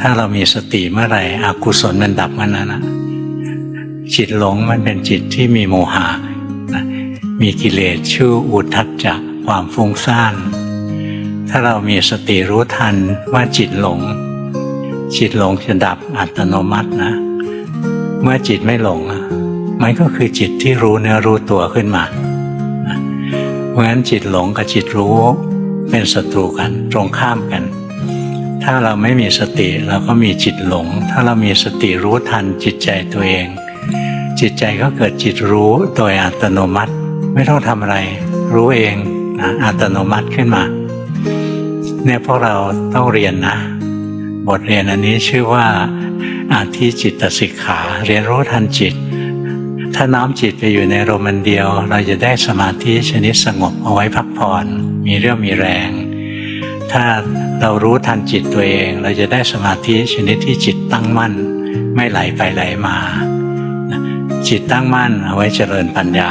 ถ้าเรามีสติเมื่อไหร่อกุศลมันดับมันนั้นนะจิตหลงมันเป็นจิตที่มีโมหะนะมีกิเลสชื่ออุทธัจจะความฟุ้งซ่าน ถ้าเรามีสติรู้ทันว่าจิตหลง จิตหลงจะดับอัตโนมัตินะ เมื่อจิตไม่หลงมันก็คือจิตที่รู้เนื้อรู้ตัวขึ้นมาเพราะฉะนั้นจิตหลงกับจิตรู้เป็นศัตรูกันตรงข้ามกัน ถ้าเราไม่มีสติเราก็มีจิตหลง ถ้าเรามีสติรู้ทันจิตใจตัวเอง จิตใจก็เกิดจิตรู้โดยอัตโนมัติ ไม่ต้องทำอะไร รู้เองนะอัตโนมัติขึ้นมาเนี่ยพวกเราต้องเรียนนะ บทเรียนอันนี้ชื่อว่าอาทิจิตสิกขา เรียนรู้ทันจิต ถ้าน้อมจิตไปอยู่ในลมันเดียว เราจะได้สมาธิชนิดสงบเอาไว้พักผ่อน มีเรี่ยวมีแรง ถ้าเรารู้ทันจิตตัวเอง เราจะได้สมาธิชนิดที่จิตตั้งมั่น ไม่ไหลไปไหลมา จิตตั้งมั่นเอาไว้เจริญปัญญา